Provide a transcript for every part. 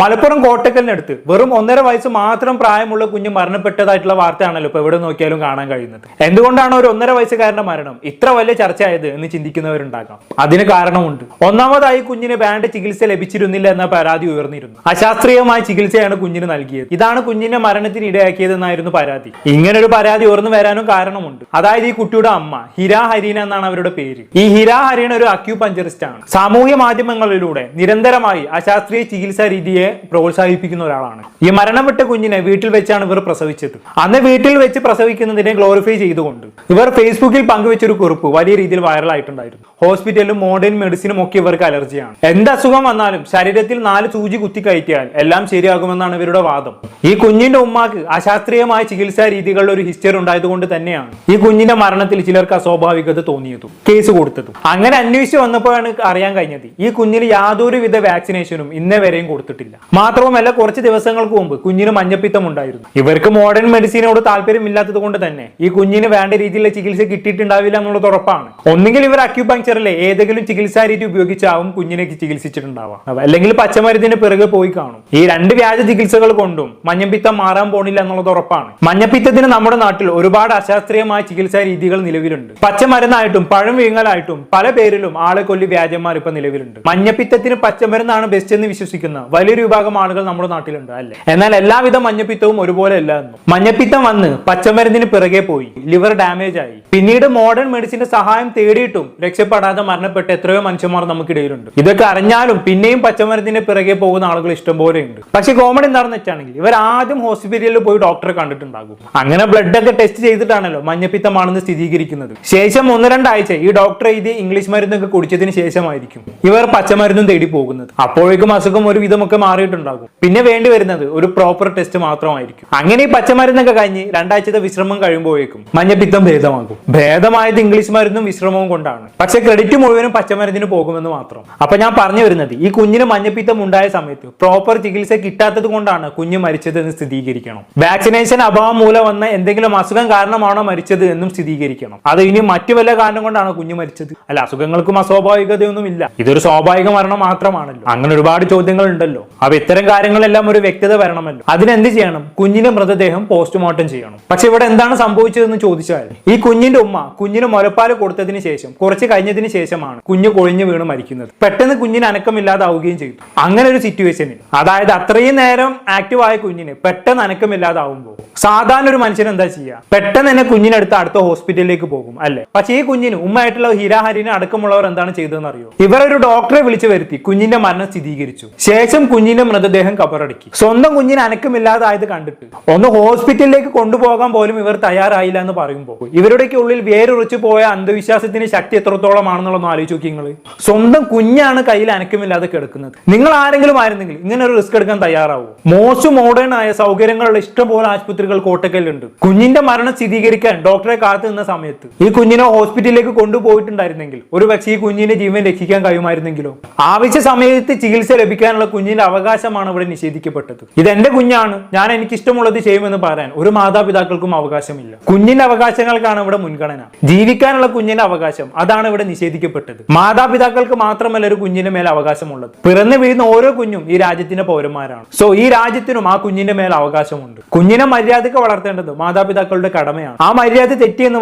മലപ്പുറം കോട്ടക്കലിനടുത്ത് വെറും ഒന്നര വയസ്സ് മാത്രം പ്രായമുള്ള കുഞ്ഞ് മരണപ്പെട്ടതായിട്ടുള്ള വാർത്തയാണല്ലോ ഇപ്പൊ എവിടെ നോക്കിയാലും കാണാൻ കഴിയുന്നത്. എന്തുകൊണ്ടാണ് ഒരു ഒന്നര വയസ്സുകാരന്റെ മരണം ഇത്ര വലിയ ചർച്ചയായത് എന്ന് ചിന്തിക്കുന്നവരുണ്ടാകാം. അതിന് കാരണമുണ്ട്. ഒന്നാമതായി കുഞ്ഞിന് വേണ്ട ചികിത്സ ലഭിച്ചിരുന്നില്ല എന്ന പരാതി ഉയർന്നിരുന്നു. അശാസ്ത്രീയമായ ചികിത്സയാണ് കുഞ്ഞിന് നൽകിയത്. ഇതാണ് കുഞ്ഞിന്റെ മരണത്തിന് ഇടയാക്കിയതെന്നായിരുന്നു പരാതി. ഇങ്ങനെ ഒരു പരാതി ഉയർന്നു വരാനും കാരണമുണ്ട്. അതായത് ഈ കുട്ടിയുടെ അമ്മ ഹിര ഹരീന എന്നാണ് അവരുടെ പേര്. ഈ ഹിര ഹരീന ഒരു അക്യൂപഞ്ചറിസ്റ്റ് ആണ്. സാമൂഹ്യ മാധ്യമങ്ങളിലൂടെ നിരന്തരമായി അശാസ്ത്രീയ ചികിത്സാ രീതിയെ പ്രോത്സാഹിപ്പിക്കുന്ന ഒരാളാണ്. ഈ മരണപ്പെട്ട കുഞ്ഞിനെ വീട്ടിൽ വെച്ചാണ് ഇവർ പ്രസവിച്ചത്. അന്ന് വീട്ടിൽ വെച്ച് പ്രസവിക്കുന്നതിനെ ഗ്ലോറിഫൈ ചെയ്തുകൊണ്ട് ഇവർ ഫേസ്ബുക്കിൽ പങ്കുവെച്ചൊരു കുറിപ്പ് വലിയ രീതിയിൽ വൈറലായിട്ടുണ്ടായിരുന്നു ഹോസ്പിറ്റലിലും മോഡേൺ മെഡിസിനും ഒക്കെ ഇവർക്ക് അലർജിയാണ് എന്ത് അസുഖം വന്നാലും ശരീരത്തിൽ നാല് സൂചി കുത്തി കയറ്റിയാൽ എല്ലാം ശരിയാകുമെന്നാണ് ഇവരുടെ വാദം. ഈ കുഞ്ഞിന്റെ ഉമ്മാക്ക് അശാസ്ത്രീയമായ ചികിത്സാ രീതികളുടെ ഒരു ഹിസ്റ്ററി ഉണ്ടായതുകൊണ്ട് തന്നെയാണ് ഈ കുഞ്ഞിന്റെ മരണത്തിൽ ചിലർക്ക് അസ്വാഭാവികത തോന്നിയതും കേസ് കൊടുത്തതും. അങ്ങനെ അന്വേഷിച്ച് വന്നപ്പോഴാണ് അറിയാൻ കഴിഞ്ഞത് ഈ കുഞ്ഞിന് യാതൊരുവിധ വാക്സിനേഷനും ഇന്നേ വരെയും കൊടുത്തിട്ടില്ല. മാത്രവുമല്ല കുറച്ച് ദിവസങ്ങൾക്ക് മുമ്പ് കുഞ്ഞിന് മഞ്ഞപ്പിത്തം ഉണ്ടായിരുന്നു. ഇവർക്ക് മോഡേൺ മെഡിസിനോട് താല്പര്യമില്ലാത്തത് കൊണ്ട് തന്നെ ഈ കുഞ്ഞിന് വേണ്ട രീതിയിലുള്ള ചികിത്സ കിട്ടിയിട്ടുണ്ടാവില്ല എന്നുള്ളത് ഉറപ്പാണ്. ഒന്നുകിൽ ഇവർ അക്യുപങ്ക്ചറിലെ ഏതെങ്കിലും ചികിത്സാ രീതി ഉപയോഗിച്ചാവും കുഞ്ഞിനെ ചികിത്സിച്ചിട്ടുണ്ടാവാം അല്ലെങ്കിൽ പച്ചമരുന്നിന് പിറകെ പോയി കാണും. ഈ രണ്ട് വ്യാജ ചികിത്സകൾ കൊണ്ടും മഞ്ഞപ്പിത്തം മാറാൻ പോണില്ല എന്നുള്ളത് ഉറപ്പാണ്. മഞ്ഞപ്പിത്തത്തിന് നമ്മുടെ നാട്ടിൽ ഒരുപാട് അശാസ്ത്രീയമായ ചികിത്സാ രീതികൾ നിലവിലുണ്ട്. പച്ചമരുന്നായിട്ടും പഴം വീങ്ങലായിട്ടും പല പേരിലും ആളെ കൊല്ലി വ്യാജന്മാർ ഇപ്പൊ നിലവിലുണ്ട്. മഞ്ഞപ്പിത്തത്തിന് പച്ചമരുന്നാണ് ബെസ്റ്റ് എന്ന് വിശ്വസിക്കുന്ന വലിയൊരു വിഭാഗം ആളുകൾ നമ്മുടെ നാട്ടിലുണ്ട് അല്ലേ? എന്നാൽ എല്ലാവിധ മഞ്ഞപ്പിത്തവും ഒരുപോലെ അല്ല എന്നും. മഞ്ഞപ്പിത്തം വന്ന് പച്ചമരുന്നിന് പിറകെ പോയി ലിവർ ഡാമേജ് ആയി. പിന്നീട് മോഡേൺ മെഡിസിന്റെ സഹായം തേടിയിട്ടും രക്ഷപ്പെടാതെ മരണപ്പെട്ട എത്രയോ മനുഷ്യന്മാർ നമുക്കിടയിലുണ്ട് ഇതൊക്കെ അറിഞ്ഞാലും പിന്നെയും പച്ചമരുന്നിന് പിറകെ പോകുന്ന ആളുകൾ ഇഷ്ടംപോലെ ഉണ്ട്. പക്ഷെ കോമഡി എന്താണെന്ന് വെച്ചാണെങ്കിൽ ഇവർ ആദ്യം ഹോസ്പിറ്റലിൽ പോയി ഡോക്ടറെ കണ്ടിട്ടുണ്ടാകും. അങ്ങനെ ബ്ലഡ് ഒക്കെ ടെസ്റ്റ് ചെയ്തിട്ടാണല്ലോ മഞ്ഞപ്പിത്തമാണെന്ന് സ്ഥിരീകരിക്കുന്നത്. ശേഷം ഒന്ന് രണ്ടാഴ്ച ഈ ഡോക്ടർ എഴുതി ഇംഗ്ലീഷ് മരുന്നൊക്കെ കുടിച്ചതിന് ശേഷമായിരിക്കും ഇവർ പച്ചമരുന്നും തേടി പോകുന്നത്. അപ്പോഴേക്കും അസുഖം ഒരു വിധമൊക്കെ മാറിയിട്ടുണ്ടാകും. പിന്നെ വേണ്ടി വരുന്നത് ഒരു പ്രോപ്പർ ടെസ്റ്റ് മാത്രമായിരിക്കും. അങ്ങനെ ഈ പച്ചമരുന്നൊക്കെ കഴിഞ്ഞ് രണ്ടാഴ്ചത്തെ വിശ്രമം കഴിയുമ്പോഴേക്കും മഞ്ഞപ്പിത്തം ഭേദമാകും. ഭേദമായത് ഇംഗ്ലീഷ് മരുന്നും വിശ്രമവും കൊണ്ടാണ്. പക്ഷെ ക്രെഡിറ്റ് മുഴുവനും പച്ചമരുന്നിന് പോകുമെന്ന് മാത്രം. അപ്പൊ ഞാൻ പറഞ്ഞു വരുന്നത് ഈ കുഞ്ഞിന് മഞ്ഞപ്പിത്തം ഉണ്ടായ സമയത്ത് പ്രോപ്പർ ചികിത്സ കിട്ടാത്തത് കൊണ്ടാണ് കുഞ്ഞ് മരിച്ചത് എന്ന് സ്ഥിരീകരിക്കണം. വാക്സിനേഷൻ അഭാവം മൂലം വന്ന എന്തെങ്കിലും അസുഖം കാരണമാണോ മരിച്ചത് എന്നും സ്ഥിരീകരിക്കണം. അത് ഇനി മറ്റു വല്ല കാരണം കൊണ്ടാണ് കുഞ്ഞ് മരിച്ചത്? അല്ല അസുഖങ്ങൾക്കും അസ്വാഭാവികതയൊന്നും ഇല്ല ഇതൊരു സ്വാഭാവിക മരണം മാത്രമാണല്ലോ. അങ്ങനെ ഒരുപാട് ചോദ്യങ്ങൾ ഉണ്ടല്ലോ അപ്പൊ ഇത്തരം കാര്യങ്ങളെല്ലാം ഒരു വ്യക്തത വരണമല്ലോ. അതിനെന്ത് ചെയ്യണം? കുഞ്ഞിന്റെ മൃതദേഹം പോസ്റ്റ്മോർട്ടം ചെയ്യണം. പക്ഷെ ഇവിടെ എന്താണ് സംഭവിച്ചതെന്ന് ചോദിച്ചാൽ ഈ കുഞ്ഞിന്റെ ഉമ്മ കുഞ്ഞിന് മുലപ്പാൽ കൊടുത്തതിന് ശേഷം കുറച്ച് കഴിഞ്ഞതിന് ശേഷമാണ് കുഞ്ഞ് കൊഴിഞ്ഞു വീണ് മരിക്കുന്നത്. പെട്ടെന്ന് കുഞ്ഞിന് അനക്കമില്ലാതാവുകയും ചെയ്തു. അങ്ങനെ ഒരു സിറ്റുവേഷനിൽ അതായത് അത്രയും നേരം ആക്റ്റീവ് ആയ കുഞ്ഞിന് പെട്ടെന്ന് അനക്കമില്ലാതാവുമ്പോൾ സാധാരണ ഒരു മനുഷ്യൻ എന്താ ചെയ്യുക പെട്ടെന്ന് തന്നെ കുഞ്ഞിനടുത്ത് അടുത്ത ഹോസ്പിറ്റലിലേക്ക് പോകും അല്ലെ? പക്ഷെ ഈ കുഞ്ഞിന് ഉമ്മയായിട്ടുള്ള ഹീരാഹരിനെ അടക്കമുള്ളവർ എന്താണ് ചെയ്തതെന്ന് അറിയോ ഇവർ ഒരു ഡോക്ടറെ വിളിച്ചു വരുത്തി കുഞ്ഞിന്റെ മരണം സ്ഥിരീകരിച്ചു. ശേഷം കുഞ്ഞിന്റെ മൃതദേഹം കബറടക്കി. സ്വന്തം കുഞ്ഞിന് അനക്കമില്ലാതായത് കണ്ടിട്ട്. ഒന്ന് ഹോസ്പിറ്റലിലേക്ക് കൊണ്ടുപോകാൻ പോലും ഇവർ തയ്യാറായില്ല എന്ന് പറയുമ്പോൾ ഇവരുടെയൊക്കെ ഉള്ളിൽ വേരുറച്ചു പോയ അന്ധവിശ്വാസത്തിന് ശക്തി എത്രത്തോളം എത്രത്തോളമാണെന്നുള്ളതൊന്ന് ആലോചിച്ച് നോക്കി നിങ്ങൾ സ്വന്തം കുഞ്ഞാണ് കയ്യിൽ അനക്കമില്ലാതെ കിടക്കുന്നത്. നിങ്ങൾ ആരെങ്കിലും ആയിരുന്നെങ്കിൽ ഇങ്ങനെ ഒരു റിസ്ക് എടുക്കാൻ തയ്യാറാവും? മോശം മോഡേൺ ആയ സൗകര്യങ്ങളുള്ള ഇഷ്ടംപോലെ ആശുപത്രികൾ കോട്ടക്കലുണ്ട് കുഞ്ഞിന്റെ മരണം സ്ഥിരീകരിക്കാൻ ഡോക്ടറെ കാത്തു നിന്ന സമയത്ത് ഈ കുഞ്ഞിനെ ഹോസ്പിറ്റലിലേക്ക് കൊണ്ടുപോയിട്ടുണ്ടായിരുന്നെങ്കിൽ ഒരു പക്ഷേ ഈ കുഞ്ഞിന്റെ ജീവൻ രക്ഷിക്കാൻ കഴിയുമായിരുന്നെങ്കിലോ? ആവശ്യ സമയത്ത് ചികിത്സ ലഭിക്കാനുള്ള കുഞ്ഞിന്റെ അവകാശമാണ് ഇവിടെ നിഷേധിക്കപ്പെട്ടത്. ഇത് എന്റെ കുഞ്ഞാണ്. ഞാൻ എനിക്ക് ഇഷ്ടമുള്ളത് ചെയ്യുമെന്ന് പറയാൻ ഒരു മാതാപിതാക്കൾക്കും അവകാശമില്ല. കുഞ്ഞിന്റെ അവകാശങ്ങൾക്കാണ് ഇവിടെ മുൻഗണന. ജീവിക്കാനുള്ള കുഞ്ഞിന്റെ അവകാശം അതാണ് ഇവിടെ നിഷേധിക്കപ്പെട്ടത്. മാതാപിതാക്കൾക്ക് മാത്രമല്ല ഒരു കുഞ്ഞിന്റെ മേൽ അവകാശമുള്ളത്. പിറന്നു വീഴുന്ന ഓരോ കുഞ്ഞും ഈ രാജ്യത്തിന്റെ പൗരന്മാരാണ്. സോ ഈ രാജ്യത്തിനും ആ കുഞ്ഞിന്റെ മേൽ അവകാശമുണ്ട്. കുഞ്ഞിനെ മര്യാദയ്ക്ക് വളർത്തേണ്ടത് മാതാപിതാക്കളുടെ കടമയാണ്. ആ മര്യാദ തെറ്റിയെന്ന്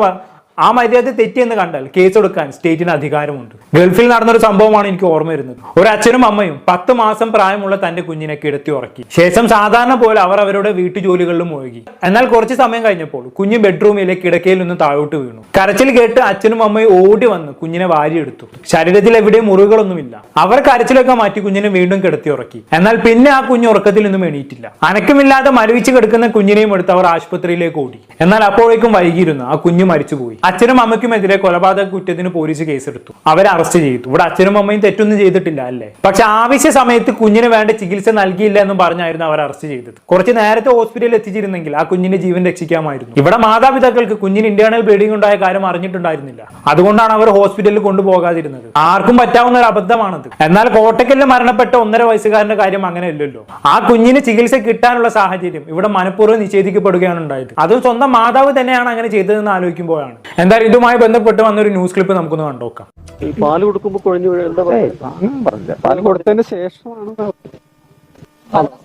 ആ മര്യാദ തെറ്റിയെന്ന് കണ്ടാൽ കൊടുക്കാൻ സ്റ്റേറ്റിന് അധികാരമുണ്ട്. ഗൾഫിൽ നടന്നൊരു സംഭവമാണ് എനിക്ക് ഓർമ്മ വരുന്നത്. ഒരു അച്ഛനും അമ്മയും പത്ത് മാസം പ്രായമുള്ള തന്റെ കുഞ്ഞിനെ കിടത്തി ഉറക്കി. ശേഷം സാധാരണ പോലെ അവർ അവരുടെ വീട്ടുജോലികളിലും മുഴുകി. എന്നാൽ കുറച്ച് സമയം കഴിഞ്ഞപ്പോൾ കുഞ്ഞ് ബെഡ്റൂമിലെ കിടക്കയിൽ നിന്ന് താഴോട്ട് വീണു. കരച്ചിൽ കേട്ട് അച്ഛനും അമ്മയും ഓടി വന്ന് കുഞ്ഞിനെ വാരിയെടുത്തു. ശരീരത്തിൽ എവിടെയും മുറിവുകളൊന്നുമില്ല. അവർ കരച്ചിലൊക്കെ മാറ്റി കുഞ്ഞിനെ വീണ്ടും കിടത്തി ഉറക്കി. എന്നാൽ പിന്നെ ആ കുഞ്ഞ് ഉറക്കത്തിൽ നിന്നും എണീറ്റില്ല. അനക്കമില്ലാതെ മരവിച്ച് കിടക്കുന്ന കുഞ്ഞിനെയും എടുത്ത് അവർ ആശുപത്രിയിലേക്ക് ഓടി. എന്നാൽ അപ്പോഴേക്കും വൈകിയിരുന്നു ആ കുഞ്ഞ് മരിച്ചുപോയി. അച്ഛനും അമ്മയ്ക്കുമെതിരെ കൊലപാതക കുറ്റത്തിന് പോലീസ് കേസെടുത്തു. അവരെ അറസ്റ്റ് ചെയ്തു. ഇവിടെ അച്ഛനും അമ്മയും തെറ്റൊന്നും ചെയ്തിട്ടില്ല അല്ലേ? പക്ഷെ ആവശ്യ സമയത്ത് കുഞ്ഞിന് വേണ്ട ചികിത്സ നൽകിയില്ല എന്ന് പറഞ്ഞായിരുന്നു അവർ അറസ്റ്റ് ചെയ്തത്. കുറച്ച് നേരത്തെ ഹോസ്പിറ്റലിൽ എത്തിച്ചിരുന്നെങ്കിൽ ആ കുഞ്ഞിന്റെ ജീവൻ രക്ഷിക്കാമായിരുന്നു. ഇവിടെ മാതാപിതാക്കൾക്ക് കുഞ്ഞിന് ഇന്റേണൽ ബ്ലീഡിംഗ് ഉണ്ടായ കാര്യം അറിഞ്ഞിട്ടുണ്ടായിരുന്നില്ല. അതുകൊണ്ടാണ് അവർ ഹോസ്പിറ്റലിൽ കൊണ്ടുപോകാതിരുന്നത്. ആർക്കും പറ്റാവുന്ന ഒരു അബദ്ധമാണത്. എന്നാൽ കോട്ടക്കലിൽ മരണപ്പെട്ട ഒന്നര വയസ്സുകാരന്റെ കാര്യം അങ്ങനെ അല്ലല്ലോ ആ കുഞ്ഞിന് ചികിത്സ കിട്ടാനുള്ള സാഹചര്യം ഇവിടെ മനഃപൂർവം നിഷേധിക്കപ്പെടുകയാണ് ഉണ്ടായത്. അതും സ്വന്തം മാതാവ് തന്നെയാണ് അങ്ങനെ ചെയ്തതെന്ന് ആലോചിക്കുമ്പോഴാണ്. എന്തായാലും ഇതുമായി ബന്ധപ്പെട്ട് വന്നൊരു ന്യൂസ് ക്ലിപ്പ് നമുക്കൊന്ന് കണ്ടോക്കാം ഈ പാൽ കൊടുക്കുമ്പോ കുഴഞ്ഞു പറഞ്ഞില്ല പാൽ കൊടുത്തതിന് ശേഷമാണ്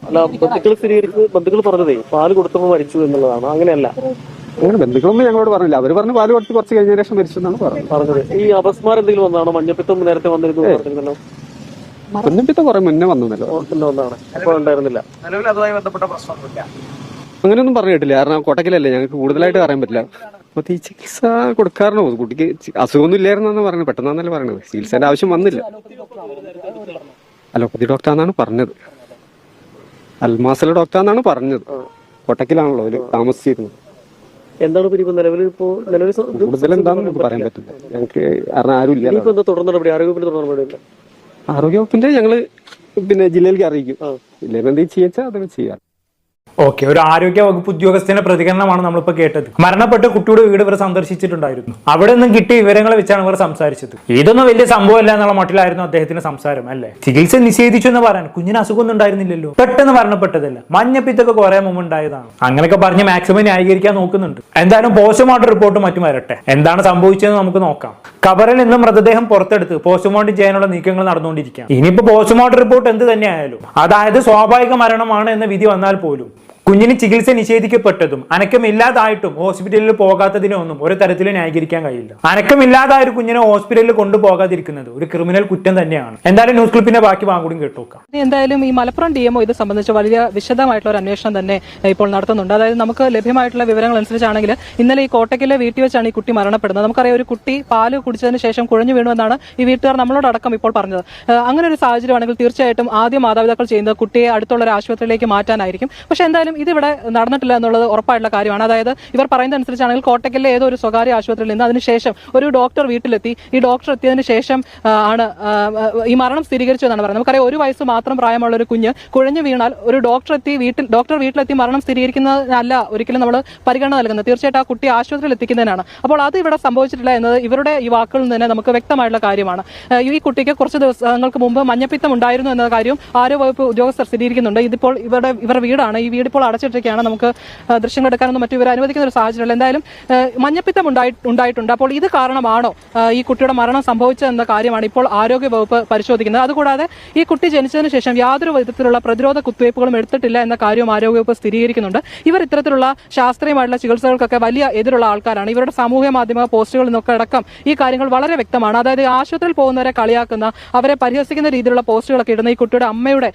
അല്ല ബന്ധുക്കൾ സ്ഥിരീകരിച്ച് ബന്ധുക്കൾ പറഞ്ഞതേ പാൽ കൊടുത്തപ്പോൾ മരിച്ചു എന്നുള്ളതാണ്. അങ്ങനെയല്ല. അങ്ങനെ ബന്ധുക്കളൊന്നും ഞങ്ങളോട് പറഞ്ഞില്ല. അവർ പറഞ്ഞു പാൽ കൊടുത്ത് കുറച്ച് കഴിഞ്ഞ ശേഷം മരിച്ചു എന്നാണ് പറഞ്ഞത്. പറഞ്ഞത്. ഈ അപസ്മാരം എന്തെങ്കിലും വന്നാണോ? മഞ്ഞപ്പിത്തം നേരത്തെ വന്നിരുന്നു എന്ന് പറഞ്ഞിരുന്നല്ലോ. മഞ്ഞപ്പിത്തം കുറെ മുന്നേ വന്നല്ലോ. ഹോസ്പിറ്റലിൽ വന്നതാണ് അപ്പോൾ ഉണ്ടായിരുന്നില്ല. അങ്ങനെയൊന്നും പറഞ്ഞു കേട്ടില്ല കാരണം കൊട്ടക്കിലല്ലേ ഞങ്ങൾക്ക് കൂടുതലായിട്ട് അറിയാൻ പറ്റില്ല. അപ്പൊ ഈ ചികിത്സ കൊടുക്കാറുണ്ടോ. കുട്ടിക്ക് അസുഖമൊന്നും ഇല്ലായിരുന്നെന്ന് പറഞ്ഞത്. പെട്ടെന്നാന്നല്ലേ പറഞ്ഞത്. ചികിത്സേന്റെ ആവശ്യം വന്നില്ല. അലോപ്പതി ഡോക്ടറാന്നാണ് പറഞ്ഞത്. അൽമാസിലെ ഡോക്ടറാന്നാണ് പറഞ്ഞത്. കൊട്ടക്കിലാണല്ലോ ഒരു താമസിച്ചിരുന്നത്. എന്താണ് ഇപ്പൊ ഇനിയിപ്പോ നിലവിൽ ഇപ്പോ നിലവിൽ സ- കൂടുതൽ എന്താണെന്ന് പറയാൻ പറ്റില്ല. ഞങ്ങൾക്ക് കാരണം ആരും ഇല്ല ഇനിയിപ്പോ എന്താ തുടർ നടപടി? ആരോഗ്യത്തിന് തുടർ നടപടി ഇല്ല ആരോഗ്യവകുപ്പിന്റെ ഞങ്ങൾ പിന്നെ ജില്ലയിലേക്ക് അറിയിക്കും. ജില്ലയിൽ എന്തെങ്കിലും ചെയ്യാച്ചാൽ അതൊക്കെ ചെയ്യാം. ഓക്കെ ഒരു ആരോഗ്യ വകുപ്പ് ഉദ്യോഗസ്ഥന്റെ പ്രതികരണമാണ് നമ്മളിപ്പോ കേട്ടത്. മരണപ്പെട്ട കുട്ടിയുടെ വീട് ഇവർ സന്ദർശിച്ചിട്ടുണ്ടായിരുന്നു. അവിടെ നിന്നും കിട്ടിയ വിവരങ്ങൾ വെച്ചാണ് ഇവർ സംസാരിച്ചത്. ഇതൊന്നും വലിയ സംഭവമല്ല എന്നുള്ള മട്ടിലായിരുന്നു അദ്ദേഹത്തിന്റെ സംസാരം അല്ലേ? ചികിത്സ നിഷേധിച്ചു എന്ന് പറയാൻ കുഞ്ഞിന് അസുഖമൊന്നും ഉണ്ടായിരുന്നില്ലല്ലോ. പെട്ടെന്ന് മരണപ്പെട്ടതല്ല. മഞ്ഞപ്പിത്തൊക്കെ കുറെ മുമ്പ് ഉണ്ടായതാണ് അങ്ങനെയൊക്കെ പറഞ്ഞ് മാക്സിമം ന്യായീകരിക്കാൻ നോക്കുന്നുണ്ട്. എന്തായാലും പോസ്റ്റ്മോർട്ടം റിപ്പോർട്ട് മറ്റും വരട്ടെ. എന്താണ് സംഭവിച്ചതെന്ന് നമുക്ക് നോക്കാം. കബറിൽ നിന്ന് മൃതദേഹം പുറത്തെടുത്ത് പോസ്റ്റ്മോർട്ടം ചെയ്യാനുള്ള നീക്കങ്ങൾ നടന്നുകൊണ്ടിരിക്കുകയാണ്. ഇനിയിപ്പോ പോസ്റ്റ്മോർട്ടം റിപ്പോർട്ട് എന്ത് തന്നെയായാലും അതായത് സ്വാഭാവിക മരണമാണ് എന്ന വിധി വന്നാൽ പോലും കുഞ്ഞിന് ചികിത്സ നിഷേധിക്കപ്പെട്ടതും അനക്കമില്ലാതായിട്ടും ഹോസ്പിറ്റലിൽ പോകാത്തതിനൊന്നും ഒരു തരത്തിലും ന്യായീകരിക്കാൻ കഴിയില്ല. അനക്കമില്ലാതായ ഒരു കുഞ്ഞിനെ ഹോസ്പിറ്റലിൽ കൊണ്ടുപോകാതിരിക്കുന്നത് ഒരു ക്രിമിനൽ കുറ്റം തന്നെയാണ്. എന്തായാലും ന്യൂസ് ക്ലിപ്പിന്റെ ബാക്കി കൂടി കേട്ടോക്കാം എന്തായാലും ഈ മലപ്പുറം ഡി ഇത് സംബന്ധിച്ച് വലിയ വിശദമായിട്ടുള്ള ഒരു അന്വേഷണം തന്നെ ഇപ്പോൾ നടത്തുന്നുണ്ട്. അതായത് നമുക്ക് ലഭ്യമായിട്ടുള്ള വിവരങ്ങൾ അനുസരിച്ചാണെങ്കിൽ ഇന്നലെ ഈ കോട്ടയ്ക്കിലെ വീട്ടിൽ വെച്ചാണ് ഈ കുട്ടി മരണപ്പെടുന്നത്. നമുക്കറിയാം ഒരു കുട്ടി പാൽ കുടിച്ചതിന് ശേഷം കുഴഞ്ഞു വീണുവെന്നാണ് ഈ വീട്ടുകാർ നമ്മളോടക്കം ഇപ്പോൾ പറഞ്ഞത്. അങ്ങനെ ഒരു സാഹചര്യമാണെങ്കിൽ തീർച്ചയായിട്ടും ആദ്യം മാതാപിതാക്കൾ ചെയ്യുന്നത് കുട്ടിയെ അടുത്തുള്ള ഒരു ആശുപത്രിയിലേക്ക് മാറ്റാനായിരിക്കും. പക്ഷെ എന്തായാലും ഇതിവിടെ നടന്നിട്ടില്ല എന്നുള്ളത് ഉറപ്പായിട്ടുള്ള കാര്യമാണ്. അതായത് ഇവർ പറയുന്നത് അനുസരിച്ചാണെങ്കിൽ കോട്ടയ്ക്കലിലെ ഏതോ ഒരു സ്വകാര്യ ആശുപത്രിയിൽ നിന്ന് അതിനുശേഷം ഒരു ഡോക്ടർ വീട്ടിലെത്തി. ഈ ഡോക്ടർ എത്തിയതിനു ശേഷം ആണ് ഈ മരണം സ്ഥിരീകരിച്ചു എന്നാണ് പറയുന്നത്. നമുക്കറിയാം ഒരു വയസ്സ് മാത്രം പ്രായമുള്ള ഒരു കുഞ്ഞ് കുഴഞ്ഞു വീണാൽ ഒരു ഡോക്ടർ എത്തി വീട്ടിൽ ഡോക്ടർ വീട്ടിലെത്തി മരണം സ്ഥിരീകരിക്കുന്നതിനല്ല ഒരിക്കലും നമ്മൾ പരിഗണന നൽകുന്നത്. തീർച്ചയായിട്ടും ആ കുട്ടി ആശുപത്രിയിൽ എത്തിക്കുന്നതിനാണ്. അപ്പോൾ അത് ഇവിടെ സംഭവിച്ചിട്ടില്ല എന്നത് ഇവരുടെ ഈ വാക്കുകളിൽ നിന്ന് തന്നെ നമുക്ക് വ്യക്തമായിട്ടുള്ള കാര്യമാണ്. ഈ കുട്ടിക്ക് കുറച്ച് ദിവസങ്ങൾക്ക് മുമ്പ് മഞ്ഞപ്പിത്തം ഉണ്ടായിരുന്നു എന്ന കാര്യം ആരോഗ്യവകുപ്പ് ഉദ്യോഗസ്ഥർ സ്ഥിരീകരിക്കുന്നുണ്ട്. ഇതിപ്പോൾ ഇവരുടെ ഇവരുടെ വീടാണ്. ഈ വീട് ഇപ്പോൾ അടച്ചിട്ടിരിക്കുകയാണ്. നമുക്ക് ദൃശ്യങ്ങൾ എടുക്കാനൊന്നും മറ്റു ഇവർ അനുവദിക്കുന്ന ഒരു സാഹചര്യമില്ല. എന്തായാലും മഞ്ഞപ്പിത്തം ഉണ്ടായി ഉണ്ടായിട്ടുണ്ട്. അപ്പോൾ ഇത് കാരണമാണോ ഈ കുട്ടിയുടെ മരണം സംഭവിച്ചത് എന്ന കാര്യമാണ് ഇപ്പോൾ ആരോഗ്യ വകുപ്പ് പരിശോധിക്കുന്നത്. അതുകൂടാതെ ഈ കുട്ടി ജനിച്ചതിന് ശേഷം യാതൊരു വിധത്തിലുള്ള പ്രതിരോധ കുത്തിവയ്പ്പുകളും എടുത്തിട്ടില്ല എന്ന കാര്യവും ആരോഗ്യവകുപ്പ് സ്ഥിരീകരിക്കുന്നുണ്ട്. ഇവർ ഇത്തരത്തിലുള്ള ശാസ്ത്രീയമായിട്ടുള്ള ചികിത്സകൾക്കൊക്കെ വലിയ എതിരുള്ള ആൾക്കാരാണ്. ഇവരുടെ സാമൂഹ്യ മാധ്യമ പോസ്റ്റുകളിൽ നിന്നൊക്കെ അടക്കം ഈ കാര്യങ്ങൾ വളരെ വ്യക്തമാണ്. അതായത് ആശുപത്രിയിൽ പോകുന്നവരെ കളിയാക്കുന്ന അവരെ പരിഹസിക്കുന്ന രീതിയിലുള്ള പോസ്റ്റുകളൊക്കെ ഇടുന്ന ഈ കുട്ടിയുടെ അമ്മയുടെ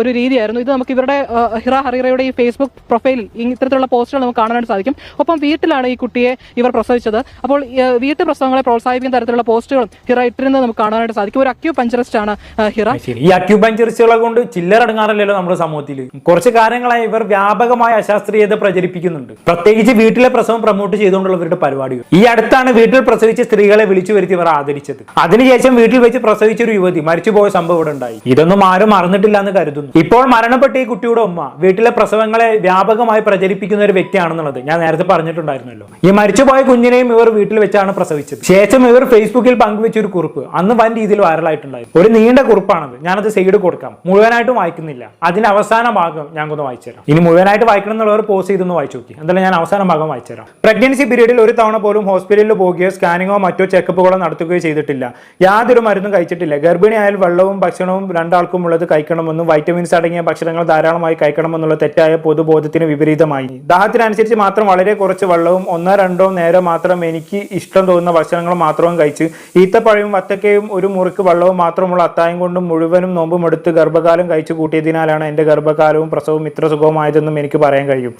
ഒരു രീതിയായിരുന്നു. ഇത് നമുക്ക് ഇവരുടെ ഹിറ ഹറീറയുടെ ഈ ഫേസ്ബുക്ക് പ്രൊഫൈലിൽ ഇത്തരത്തിലുള്ള പോസ്റ്റുകൾ നമുക്ക് കാണാനായിട്ട് സാധിക്കും. ഒപ്പം വീട്ടിലാണ് ഈ കുട്ടിയെ ഇവർ പ്രസവിച്ചത്. അപ്പോൾ വീട്ടു പ്രസവങ്ങളെ പ്രോത്സാഹിപ്പിക്കുന്ന തരത്തിലുള്ള പോസ്റ്റുകളും ഹിറ ഇട്ടിരുന്നത് നമുക്ക് കാണാനായിട്ട് സാധിക്കും. ഒരു അക്യൂ പഞ്ചറിസ്റ്റ് ആണ് ഹിറ ഈ അക്യൂ പഞ്ചറിസ്റ്റുകളെ കൊണ്ട് ചില്ലറടങ്ങാറില്ലല്ലോ നമ്മുടെ സമൂഹത്തിൽ. കുറച്ച് കാര്യങ്ങളായി ഇവർ വ്യാപകമായ അശാസ്ത്രീയത പ്രചരിപ്പിക്കുന്നുണ്ട്. പ്രത്യേകിച്ച് വീട്ടിലെ പ്രസവം പ്രൊമോട്ട് ചെയ്തുകൊണ്ടുള്ളവരുടെ പരിപാടികൾ. ഈ അടുത്താണ് വീട്ടിൽ പ്രസവിച്ച സ്ത്രീകളെ വിളിച്ചു വരുത്തി ഇവർ ആദരിച്ചത്. അതിനുശേഷം വീട്ടിൽ വെച്ച് പ്രസവിച്ച ഒരു യുവതി മരിച്ചുപോയ സംഭവം ഇവിടെ ഉണ്ടായി. ഇതൊന്നും ആരും മറന്നിട്ടില്ല എന്ന് കരുതുന്നു. ഇപ്പോൾ മരണപ്പെട്ട ഈ കുട്ടിയുടെ ഉമ്മ വീട്ടിലെ പ്രസവങ്ങളെ വ്യാപകമായി പ്രചരിപ്പിക്കുന്ന ഒരു വ്യക്തിയാണെന്നുള്ളത് ഞാൻ നേരത്തെ പറഞ്ഞിട്ടുണ്ടായിരുന്നല്ലോ. ഈ മരിച്ചുപോയ കുഞ്ഞിനെയും ഇവർ വീട്ടിൽ വെച്ചാണ് പ്രസവിച്ചത്. ശേഷം ഇവർ ഫേസ്ബുക്കിൽ പങ്കുവെച്ച ഒരു കുറിപ്പ് അന്ന് വൻ രീതിയിൽ വൈറലായിട്ടുണ്ടായിരുന്നു ഒരു നീണ്ട കുറിപ്പാണത്. ഞാനത് സൈഡ് കൊടുക്കാം. മുഴുവനായിട്ടും വായിക്കുന്നില്ല. അതിന്റെ അവസാന ഭാഗം ഞാൻ ഒന്ന് വായിച്ചുതരാം. ഇനി മുഴുവനായിട്ട് വായിക്കണം എന്നുള്ളവർ പോസ്റ്റ് ചെയ്തൊന്ന് വായിച്ചു നോക്കി. എന്തായാലും ഞാൻ അവസാന ഭാഗം വായിച്ചുതരാം. പ്രഗ്നൻസി പീരീഡിൽ ഒരു തവണ പോലും ഹോസ്പിറ്റലിൽ പോകുകയോ സ്കാനിങ്ങോ മറ്റോ ചെക്കപ്പുകളോ നടത്തുകയോ ചെയ്തിട്ടില്ല. യാതൊരു മരുന്നും കഴിച്ചിട്ടില്ല. ഗർഭിണിയായാൽ വെള്ളവും ഭക്ഷണവും രണ്ടാൾക്കും ഉള്ളത് കഴിക്കണമെന്നും വൈറ്റമിൻസ് അടങ്ങിയ ഭക്ഷണങ്ങൾ ധാരാളമായി കഴിക്കണമെന്നുള്ള തെറ്റായ പൊതുബോധത്തിന് വിപരീതമായി. ദാഹത്തിനനുസരിച്ച് മാത്രം വളരെ കുറച്ച് വെള്ളവും ഒന്നോ രണ്ടോ നേരം മാത്രം എനിക്ക് ഇഷ്ടം തോന്നുന്ന ഭക്ഷണങ്ങൾ മാത്രവും കഴിച്ച് ഈത്തപ്പഴവും വത്തക്കയും ഒരു മുറിക്ക് വെള്ളവും മാത്രമുള്ള അത്തായം കൊണ്ടും മുഴുവനും നോമ്പും എടുത്ത് ഗർഭകാലം കഴിച്ചു കൂട്ടിയതിനാലാണ് എന്റെ ഗർഭകാലവും പ്രസവവും ഇത്ര സുഖമായതെന്നും എനിക്ക് പറയാൻ കഴിയും.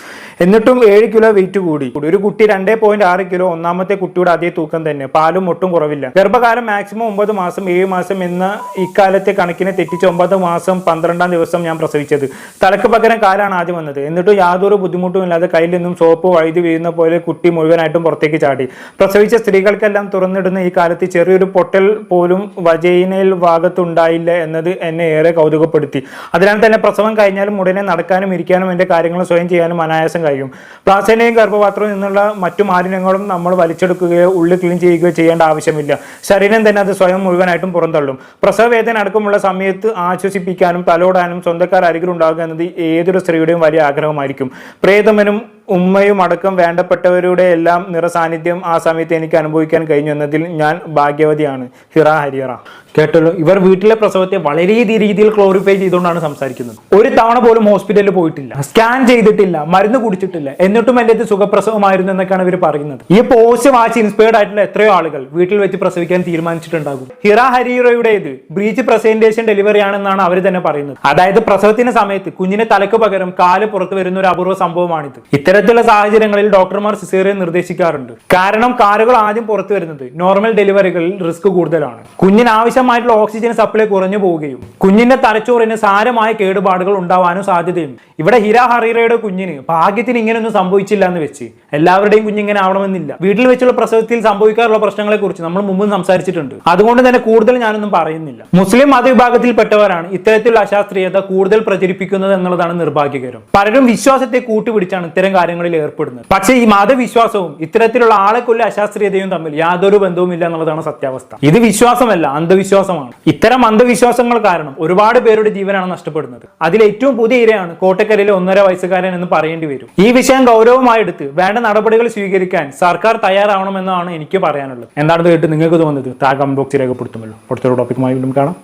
എന്നിട്ടും ഏഴ് കിലോ വെയിറ്റ് കൂടി. ഒരു കുട്ടി രണ്ടേ പോയിന്റ് ആറ് കിലോ ഒന്നാമത്തെ കുട്ടിയുടെ അതേ തൂക്കം തന്നെ. പാലും ഒട്ടും കുറവില്ല. ഗർഭകാലം മാക്സിമം ഒമ്പത് മാസം ഏഴ് മാസം എന്ന ഇക്കാലത്തെ കണക്കിനെ തെറ്റിച്ച് ഒമ്പത് മാസം പന്ത്രണ്ടാം ദിവസം ഞാൻ പ്രസവിച്ചത്. തലക്ക് പകരം കാലാണ് ആദ്യം വന്നത്. എന്നിട്ട് യാതൊരു ബുദ്ധിമുട്ടും ഇല്ലാതെ കയ്യിൽ നിന്നും സോപ്പ് വഴുതി വീഴുന്ന പോലെ കുട്ടി മുഴുവനായിട്ടും പുറത്തേക്ക് ചാടി. പ്രസവിച്ച സ്ത്രീകൾക്കെല്ലാം തുറന്നിടുന്ന ഈ കാലത്ത് ചെറിയൊരു പൊട്ടൽ പോലും വജൈനയിൽ ഭാഗത്തുണ്ടായില്ല എന്നത് എന്നെ ഏറെ കൗതുകപ്പെടുത്തി. അതിനാൽ തന്നെ പ്രസവം കഴിഞ്ഞാലും ഉടനെ നടക്കാനും ഇരിക്കാനും എന്റെ കാര്യങ്ങൾ സ്വയം ചെയ്യാനും അനായാസം കഴിയും. പ്ലാസേനയും ഗർഭപാത്രവും നിന്നുള്ള മറ്റു മാലിന്യങ്ങളും നമ്മൾ വലിച്ചെടുക്കുകയോ ഉള്ളിൽ ക്ലീൻ ചെയ്യുകയോ ചെയ്യേണ്ട ആവശ്യമില്ല. ശരീരം തന്നെ അത് സ്വയം മുഴുവനായിട്ടും പുറന്തള്ളും. പ്രസവവേദന അടക്കമുള്ള സമയത്ത് ആശ്വസിപ്പിക്കാനും തലോടാനും സ്വന്തക്കാർ അരികിലുണ്ടാകുക എന്നത് ഏതൊരു സ്ത്രീയുടെയും വലിയ ആഗ്രഹമായിരിക്കും. പ്രേതമനും ഉമ്മയും അടക്കം വേണ്ടപ്പെട്ടവരുടെ എല്ലാം നിറസാന്നിധ്യം ആ സമയത്ത് എനിക്ക് അനുഭവിക്കാൻ കഴിഞ്ഞു എന്നതിൽ ഞാൻ ഭാഗ്യവതിയാണ്. ഹിറ ഹരിയറ കേട്ടല്ലോ. ഇവർ വീട്ടിലെ പ്രസവത്തെ വളരെ രീതിയിൽ ക്ലോറിഫൈ ചെയ്തുകൊണ്ടാണ് സംസാരിക്കുന്നത്. ഒരു തവണ പോലും ഹോസ്പിറ്റലിൽ പോയിട്ടില്ല. സ്കാൻ ചെയ്തിട്ടില്ല. മരുന്ന് കുടിച്ചിട്ടില്ല. എന്നിട്ടും എന്റെ സുഖപ്രസവമായിരുന്നു എന്നൊക്കെയാണ് ഇവർ പറയുന്നത്. ഈ പോസ്റ്റ് വാച്ച് ഇൻസ്പയർഡ് ആയിട്ടുള്ള എത്രയോ ആളുകൾ വീട്ടിൽ വെച്ച് പ്രസവിക്കാൻ തീരുമാനിച്ചിട്ടുണ്ടാകും. ഹിറ ഹരീറോയുടേത് ബ്രീച്ച് പ്രസന്റേഷൻ ഡെലിവറി ആണെന്നാണ് അവർ തന്നെ പറയുന്നത്. അതായത് പ്രസവത്തിന്റെ സമയത്ത് കുഞ്ഞിനെ തലക്ക് പകരം കാൽ പുറത്ത് വരുന്ന ഒരു അപൂർവ സംഭവമാണിത്. ഇത്തരത്തിലുള്ള സാഹചര്യങ്ങളിൽ ഡോക്ടർമാർ സിസേറിയൻ നിർദ്ദേശിക്കാറുണ്ട്. കാരണം കാലുകൾ ആദ്യം പുറത്തു വരുന്നത് നോർമൽ ഡെലിവറികളിൽ റിസ്ക് കൂടുതലാണ്. കുഞ്ഞിന് ആവശ്യമായിട്ടുള്ള ഓക്സിജൻ സപ്ലൈ കുറഞ്ഞു പോവുകയും കുഞ്ഞിന്റെ തലച്ചോറിന് സാരമായ കേടുപാടുകൾ ഉണ്ടാവാനും സാധ്യതയുണ്ട്. ഇവിടെ ഹിര ഹറീറയുടെ കുഞ്ഞിന് ഭാഗ്യത്തിന് ഇങ്ങനെയൊന്നും സംഭവിച്ചില്ല എന്ന് വെച്ച് എല്ലാവരുടെയും കുഞ്ഞിങ്ങനെ ആവണമെന്നില്ല. വീട്ടിൽ വെച്ചുള്ള പ്രസവത്തിൽ സംഭവിക്കാറുള്ള പ്രശ്നങ്ങളെ കുറിച്ച് നമ്മൾ മുമ്പ് സംസാരിച്ചിട്ടുണ്ട്. അതുകൊണ്ട് തന്നെ കൂടുതൽ ഞാനൊന്നും പറയുന്നില്ല. മുസ്ലിം മതവിഭാഗത്തിൽപ്പെട്ടവരാണ് ഇത്തരത്തിലുള്ള അശാസ്ത്രീയത കൂടുതൽ പ്രചരിപ്പിക്കുന്നത് എന്നുള്ളതാണ് നിർഭാഗ്യകരം. പലരും വിശ്വാസത്തെ കൂട്ടുപിടിച്ചാണ് ഇത്തരം കാര്യങ്ങളിൽ ഏർപ്പെടുന്നത്. പക്ഷേ ഈ മതവിശ്വാസവും ഇത്തരത്തിലുള്ള ആളെ കൊല്ല അശാസ്ത്രീയതയും തമ്മിൽ യാതൊരു ബന്ധവും ഇല്ല എന്നുള്ളതാണ് സത്യാവസ്ഥ. ഇത് വിശ്വാസമല്ല അന്ധവിശ്വാസമാണ്. ഇത്തരം അന്ധവിശ്വാസങ്ങൾ കാരണം ഒരുപാട് പേരുടെ ജീവനാണ് നഷ്ടപ്പെടുന്നത്. അതിൽ ഏറ്റവും പുതിയ ഇരയാണ് കോട്ടക്കരയിലെ ഒന്നര വയസ്സുകാരൻ എന്ന് പറയേണ്ടി വരും. ഈ വിഷയം ഗൗരവമായി എടുത്ത് വേണ്ട നടപടികൾ സ്വീകരിക്കാൻ സർക്കാർ തയ്യാറാവണമെന്നാണ് എനിക്ക് പറയാനുള്ളത്. എന്താണ് കേട്ട് നിങ്ങൾക്ക് തോന്നുന്നത് താഴെ കമന്റ് ബോക്സിൽ രേഖപ്പെടുത്തുമല്ലോ. അടുത്തൊരു ടോപ്പിക്കുമായി വീണ്ടും കാണാം.